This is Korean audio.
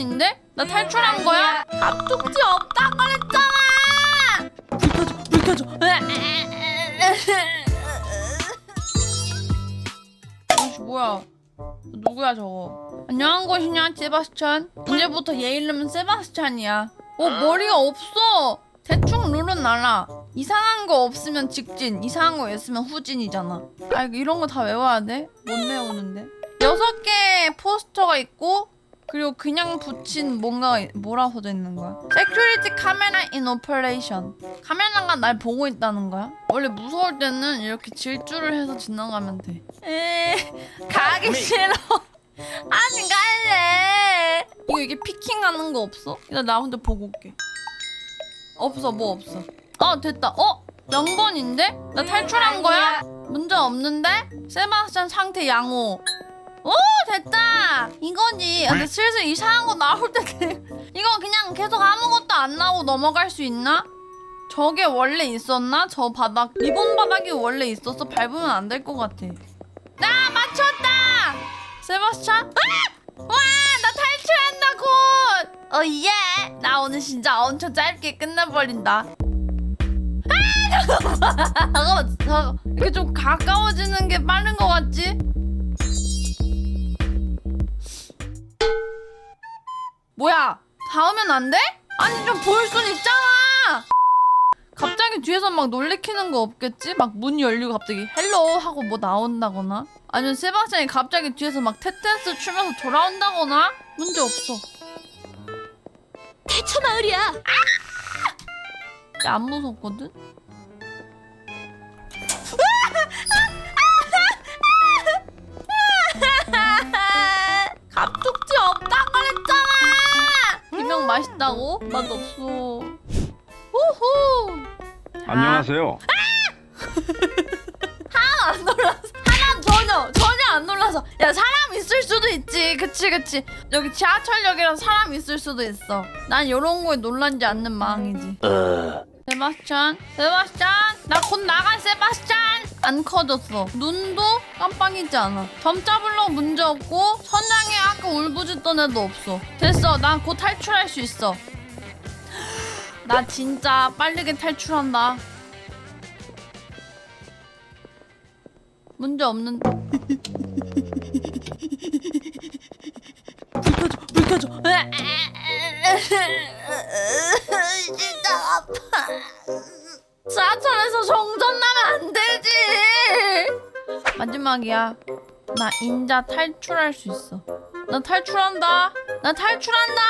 번인데? 나 탈출한 거야? 앞쪽지 없다 그랬잖아! 불 켜줘, 불 켜줘. 어이씨, 뭐야? 누구야 저거? 안녕한 것이냐, 세바스찬? 이제부터 얘 이름은 세바스찬이야. 어, 머리가 없어! 대충 룰은 알아. 이상한 거 없으면 직진, 이상한 거 있으면 후진이잖아. 아, 이런 거 다 외워야 돼? 못 외우는데. 여섯 개 포스터가 있고, 그리고 그냥 붙인 뭔가 뭐라 써져 있는 거야? Security camera in operation. 카메라가 날 보고 있다는 거야? 원래 무서울 때는 이렇게 질주를 해서 지나가면 돼. 에 가기 싫어. 안 갈래. 이거 이게 피킹하는 거 없어? 나 나 혼자 보고 올게. 없어 뭐 없어. 어 됐다. 어 명번인데? 나 탈출한 거야? 문제 없는데? 세바스찬 상태 양호. 오 됐다. 이거지 근데 슬슬 이상한 거 나올 때 돼. 이거 그냥 계속 아무것도 안 나오고 넘어갈 수 있나? 저게 원래 있었나? 저 바닥 리본 바닥이 원래 있었어? 밟으면 안 될 것 같아. 나 맞췄다! 세바스찬? 아! 와나 탈출한다 곧! 어예. 나 오늘 진짜 엄청 짧게 끝내버린다. 아 잠깐만. 잠깐만. 이렇게 좀 가까워지는 게 빠른 것 같지? 뭐야? 닿으면 안 돼? 아니 좀볼순 있잖아. 갑자기 뒤에서 막 놀래키는 거 없겠지? 막 문이 열리고 갑자기 헬로 하고 뭐 나온다거나 아니면 세바스찬이 갑자기 뒤에서 막 탭댄스 추면서 돌아온다거나 문제 없어. 대처 마을이야. 안 무섭거든? 맛있다고? 맛 없어. 후후! 안녕하세요. 안 놀라서. 하나 전혀, 전혀 안 놀라서. 야, 사람 있을 수도 있지. 그치, 그치. 여기 지하철역이랑 사람 있을 수도 있어. 난 요런 거에 놀란지 않는 마음이지. 세바스찬, 세바스찬, 나 곧 나가, 세바스찬. 안 커졌어. 눈도 깜빡이지 않아. 점자블럭 문제 없고 천장에 아까 울부짖던 애도 없어. 됐어, 난 곧 탈출할 수 있어. 나 진짜 빠르게 탈출한다. 문제 없는. 불 켜줘, 불 켜줘. 아파. 지하철에서 정전 나면 안 되지. 마지막이야. 나 인자 탈출할 수 있어. 나 탈출한다. 나 탈출한다.